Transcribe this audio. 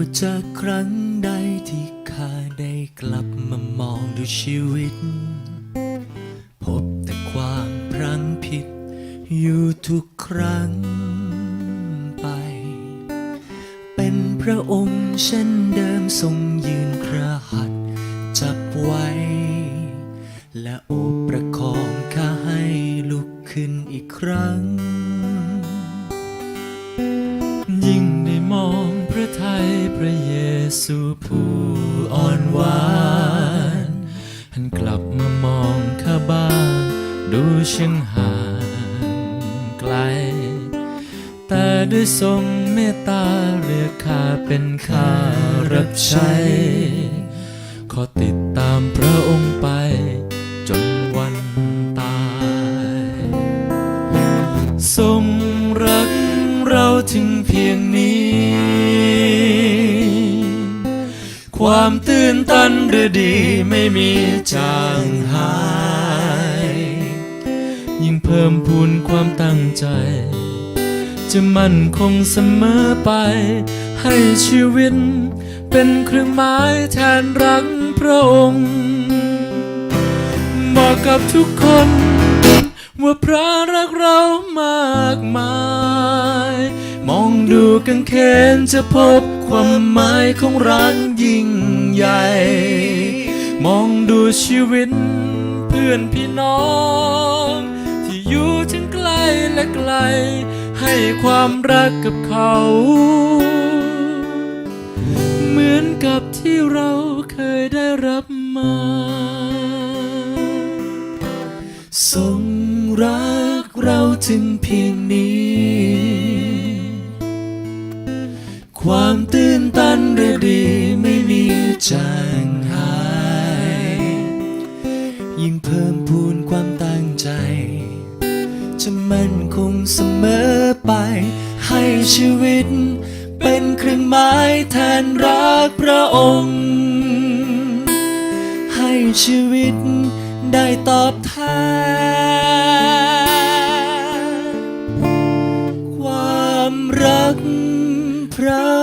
ว่าจะครั้งใดที่ข้าได้กลับมามองดูชีวิต พบแต่ความพลังผิดอยู่ทุกครั้งไป เป็นพระองค์เช่นเดิมทรงยืนพระหัตถ์จับไว้ และโอบประคองข้าให้ลุกขึ้นอีกครั้ง ยิ่งได้มอง ระทัยพระเยซูผู้อ่อนหวานหันกลับมามองข้าบ้างดูช่างห่างไกล แต่ด้วยทรงเมตตาเรียกข้าเป็นข้ารับใช้ ขอติดตามพระองค์ไป จนวันตายทรงรักเราถึงเพียงนี้ ความตื่นตันหรือดีไม่มีจางหาย ยิ่งเพิ่มพูนความตั้งใจ จะมั่นคงเสมอไป ให้ชีวิต เป็นเครื่องหมายแทนรักพระองค์บอกกับทุกคน ว่าพระรักเรามากมาย มองดูกังเขนจะพบ ความหมายของรักยิ่งใหญ่ มองดูชีวิต เพื่อนพี่น้อง ที่อยู่ทั้งไกลและไกล ให้ความรักกับเขา เหมือนกับที่เราเคยได้รับมาทรงรักเราถึงเพียงนี้ ความตื่นตันหรือดีไม่มีจางหาย ยิ่งเพิ่มพูนความตั้งใจ จะมั่นคงเสมอไป ให้ชีวิต เป็นเครื่องหมายแทนรักพระองค์ ให้ชีวิตได้ตอบแทน พระ